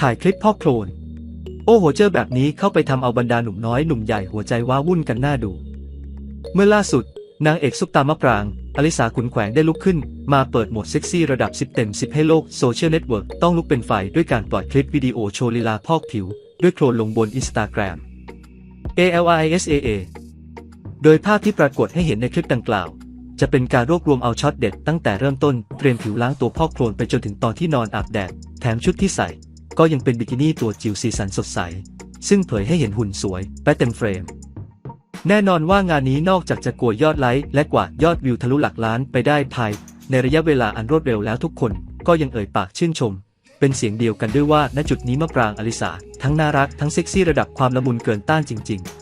ถ่ายคลิปพ่อโคลน โอ้โหเจอแบบนี้เข้าไปทำเอาบรรดาหนุ่มน้อยหนุ่มใหญ่หัวใจว้าวุ่นกันหน้าดู เมื่อล่าสุด นางเอกซุปตามะปราง อลิสาขุนแขวงได้ลุกขึ้น มาเปิดโหมดเซ็กซี่ระดับ 10 เต็ม 10 ให้โลกโซเชียลเน็ตเวิร์กต้องลุกเป็นไฟด้วยการปล่อยคลิปวิดีโอโชว์ลีลาพอกผิว ด้วยโคลนลงบนอินสตาแกรม ALISAA โดยภาพที่ปรากฏให้เห็นในคลิปดังกล่าว จะเป็นการรวบรวมเอาช็อตเด็ดตั้งแต่เริ่มต้นเตรียมผิวล้างตัวพอกโคลนไปจนถึงตอนที่นอนอาบแดด แถมชุดที่ใส่ ก็ยังเป็นบิกินี่ตัวจิ๋วสีสันสดใส ซึ่งเผยให้เห็นหุ่นสวยและเต็มเฟรม แน่นอนว่างานนี้นอกจากจะกลัวยอดไลค์และกว่ายอดวิวทะลุหลักล้านไปได้ภายในระยะเวลาอันรวดเร็วแล้วทุกคนก็ยังเอ่ยปากชื่นชม เป็นเสียงเดียวกันด้วยว่าณจุดนี้มะปรางอลิสาทั้งน่ารักทั้งเซ็กซี่ระดับความละมุนเกินต้านจริง ๆ